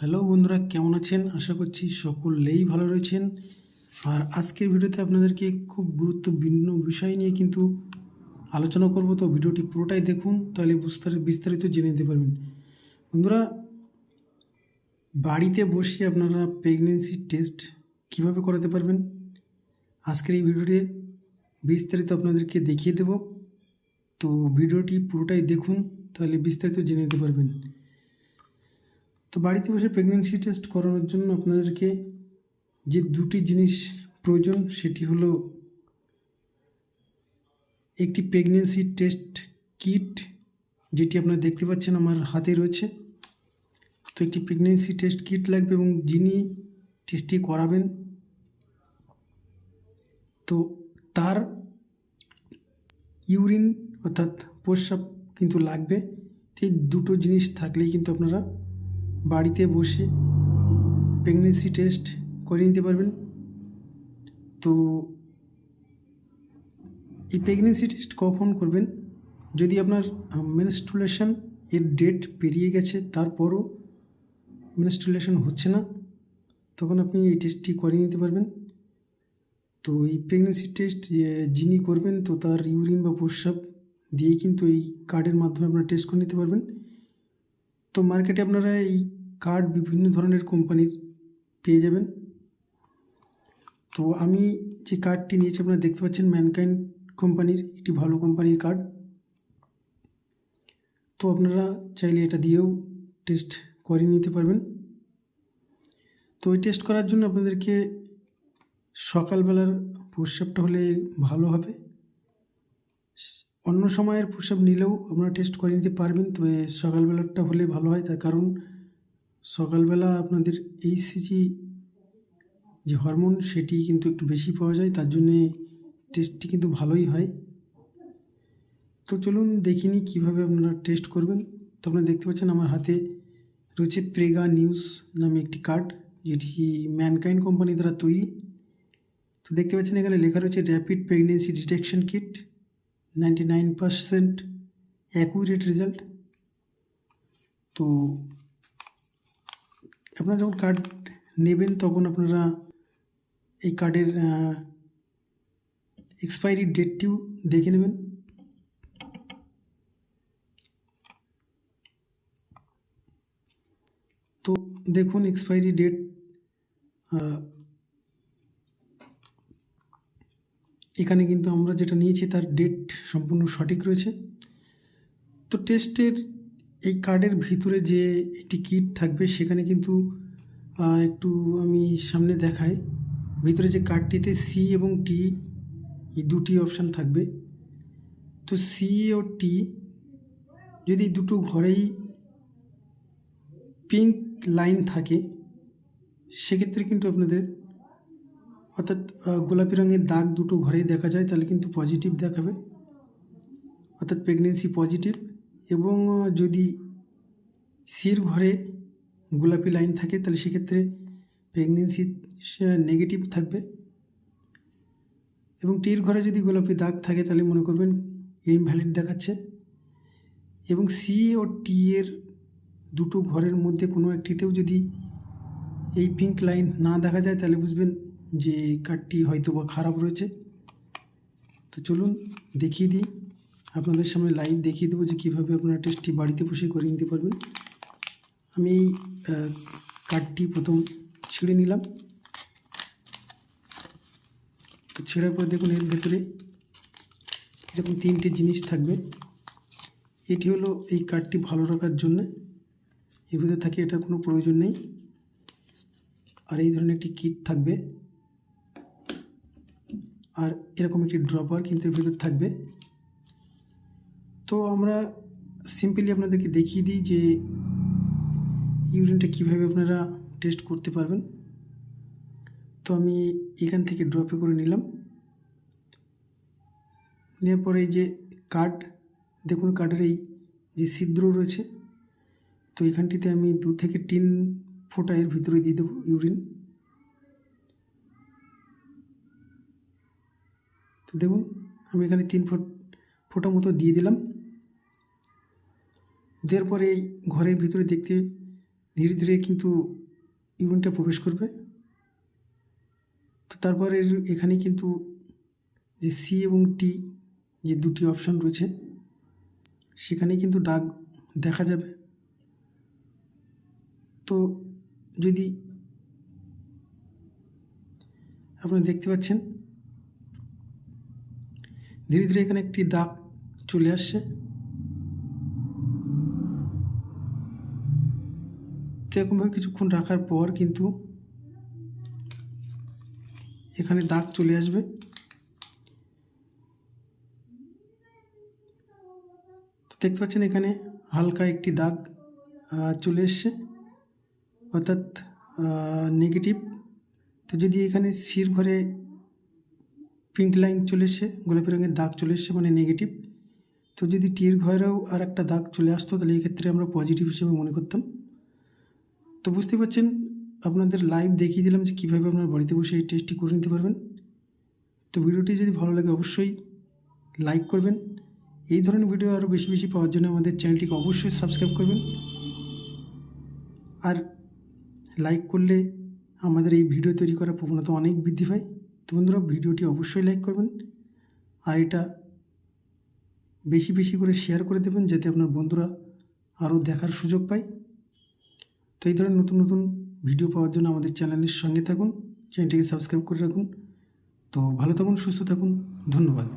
Hello বন্ধুরা, কেমন আছেন? আশা করছি সকলেই ভালো রয়েছেন। আর আজকের ভিডিওতে আপনাদেরকে খুব গুরুত্বপূর্ণ বিষয় নিয়ে কিন্তু আলোচনা করব। তো ভিডিওটি পুরোটাই দেখুন, তাহলে বিস্তারিত বিস্তারিত জেনে নিতে পারবেন। বন্ধুরা, বাড়িতে বসে আপনারা প্রেগনেন্সি টেস্ট কীভাবে করাতে পারবেন? আজকের এই ভিডিওতে বিস্তারিত আপনাদেরকে দেখিয়ে দেব। তো ভিডিওটি পুরোটাই দেখুন, তাহলে বিস্তারিত জেনে নিতে পারবেন। তো বাড়িতে বসে প্রেগনেন্সি টেস্ট করানোর জন্য আপনাদেরকে যে দুটি জিনিস প্রয়োজন, সেটি হলো একটি প্রেগনেন্সি টেস্ট কিট যেটি আপনারা দেখতে পাচ্ছেন আমার হাতে রয়েছে। তো একটি প্রেগনেন্সি টেস্ট কিট লাগবে এবং যিনি টেস্টটি করাবেন, তো তার ইউরিন অর্থাৎ প্রস্রাব কিন্তু লাগবে। এই দুটো জিনিস থাকলেই কিন্তু আপনারা বাড়িতে বসে প্রেগনেন্সি টেস্ট করে নিতে পারবেন। তো এই প্রেগনেন্সি টেস্ট কখন করবেন? যদি আপনার মেনস্ট্রুলেশন এর ডেট পেরিয়ে গেছে, তারপরও মেনস্ট্রুলেশন হচ্ছে না, তখন আপনি এই টেস্টটি করে নিতে পারবেন। তো এই প্রেগনেন্সি টেস্ট যিনি করবেন, তো তার ইউরিন বা প্রস্রাব দিয়ে কিন্তু এই কার্ডের মাধ্যমে আপনারা টেস্ট করে নিতে পারবেন। তো মার্কেটে আপনারা এই কার্ড বিভিন্ন ধরনের কোম্পানির পেয়ে যাবেন। তো আমি যে কার্ডটি নিয়েছি, আপনারা দেখতে পাচ্ছেন ম্যানকাইন্ড কোম্পানির একটি ভালো কোম্পানির কার্ড তো আপনারা চাইলে এটা দিয়েও টেস্ট করে নিতে পারবেন। তো এই টেস্ট করার জন্য আপনাদেরকে সকালবেলার প্রস্রাবটা হলে ভালো হবে। অন্য সময়ের প্রস্রাব নিলেও আপনারা টেস্ট করে নিতে পারবেন, তবে সকালবেলাটা হলে ভালো হয়। তার কারণ সকালবেলা আপনাদের এইসিজি যে হরমোন সেটি কিন্তু একটু বেশি পাওয়া যায়। তার জন্যে টেস্টটি কিন্তু ভালোই হয়। তো চলুন দেখিনি কীভাবে আপনারা টেস্ট করবেন। তো আপনারা দেখতে পাচ্ছেন আমার হাতে রয়েছে প্রেগা নিউজ নামে একটি কার্ড যেটি ম্যানকাইন্ড কোম্পানি দ্বারা তৈরি। তো দেখতে পাচ্ছেন এখানে লেখা রয়েছে rapid pregnancy detection kit ninety nine percent accurate result. তো আপনারা যখন কার্ড নেবেন, তখন আপনারা এই কার্ডের এক্সপায়ারি ডেটটিও দেখে নেবেন। তো দেখুন এক্সপায়ারি ডেট এখানে কিন্তু আমরা যেটা নিয়েছি তার ডেট সম্পূর্ণ সঠিক রয়েছে। তো টেস্টের এই কার্ডের ভিতরে যে একটি কিট থাকবে সেখানে কিন্তু একটু আমি সামনে দেখাই। ভিতরে যে কার্ডটিতে সি এবং টি এই দুটি অপশান থাকবে। তো সি ও টি যদি দুটো ঘরেই পিঙ্ক লাইন থাকে, সেক্ষেত্রে কিন্তু আপনাদের অর্থাৎ গোলাপি রঙের দাগ দুটো ঘরেই দেখা যায়, তাহলে কিন্তু পজিটিভ দেখাবে। অর্থাৎ প্রেগনেন্সি পজিটিভ এবং যদি সির ঘরে গোলাপি লাইন থাকে, তাহলে সেক্ষেত্রে প্রেগনেন্সি নেগেটিভ থাকবে। এবং টির ঘরে যদি গোলাপি দাগ থাকে, তাহলে মনে করবেন ইনভ্যালিড দেখাচ্ছে। এবং সি ও টি এর দুটো ঘরের মধ্যে কোনো একটিতেও যদি এই পিঙ্ক লাইন না দেখা যায়, তাহলে বুঝবেন যে কার্ডটি হয়তো বা খারাপ রয়েছে। তো চলুন দেখিয়ে দিই। আপনাদের সামনে লাইভ দেখিয়ে দেবো যে কীভাবে আপনারা টেস্টটি বাড়িতে বসে করে নিতে পারবেন। আমি এই কার্ডটি প্রথম ছিঁড়ে নিলাম। তো ছেঁড়ার পর দেখুন এর ভেতরে এরকম তিনটে জিনিস থাকবে। এটি হলো এই কার্ডটি ভালো রাখার জন্য। এর ভিতরে থাকে এটার কোনো প্রয়োজন নেই। আর এই ধরনের একটি কিট থাকবে। আর এরকম একটি ড্রপার কিন্তু এর ভিতরে থাকবে। তো আমরা সিম্পলি আপনাদেরকে দেখিয়ে দিই যে ইউরিনটা কীভাবে আপনারা টেস্ট করতে পারবেন। তো আমি এখান থেকে ড্রপে করে নিলাম। নেওয়ার পরে এই যে কার্ড দেখুন কার্ডের এই যে ছিদ্র রয়েছে। তো এখানটিতে আমি দু থেকে তিন ফোঁটা এর ভিতরে দিয়ে দেবো ইউরিন। তো দেখুন, আমি এখানে তিন ফুট ফোঁটা মতো দিয়ে দিলাম। দেওয়ার পরে এই ঘরের ভিতরে দেখতে ধীরে ধীরে কিন্তু ইউরিনটা প্রবেশ করবে। তো তারপরে এখানে কিন্তু যে সি এবং টি যে দুটি অপশন রয়েছে, সেখানে কিন্তু দাগ দেখা যাবে। তো যদি আপনারা দেখতে পাচ্ছেন ধীরে ধীরে এখানে একটি দাগ চলে আসছে। তো এরকমভাবে কিছুক্ষণ রাখার পর কিন্তু এখানে দাগ চলে আসবে। দেখতে পাচ্ছেন এখানে হালকা একটি দাগ চলে এসছে, অর্থাৎ নেগেটিভ তো যদি এখানে শির ঘরে পিঙ্ক লাইন চলে এসছে, গোলাপি রঙের দাগ চলে এসছে মানে নেগেটিভ তো যদি টির ঘরেও আর একটা দাগ চলে আসতো, তাহলে এই ক্ষেত্রে আমরা পজিটিভ হিসেবে মনে করতাম। তো বুঝতে পারছেন, আপনাদের লাইভ দেখিয়ে দিলাম যে কীভাবে আপনার বাড়িতে বসে এই টেস্টটি করে নিতে পারবেন। তো ভিডিওটি যদি ভালো লাগে অবশ্যই লাইক করবেন। এই ধরনের ভিডিও আরও বেশি বেশি পাওয়ার জন্য আমাদের চ্যানেলটিকে অবশ্যই সাবস্ক্রাইব করবেন। আর লাইক করলে আমাদের এই ভিডিও তৈরি করার প্রবণতা অনেক বৃদ্ধি পায়। তো বন্ধুরা ভিডিওটি অবশ্যই লাইক করবেন আর এটা বেশি বেশি করে শেয়ার করে দেবেন যাতে আপনার বন্ধুরা আরও দেখার সুযোগ পায়। তো এই ধরনের নতুন নতুন ভিডিও পাওয়ার জন্য আমাদের চ্যানেলের সঙ্গে থাকুন, চ্যানেলটিকে সাবস্ক্রাইব করে রাখুন। তো ভালো থাকুন, সুস্থ থাকুন, ধন্যবাদ।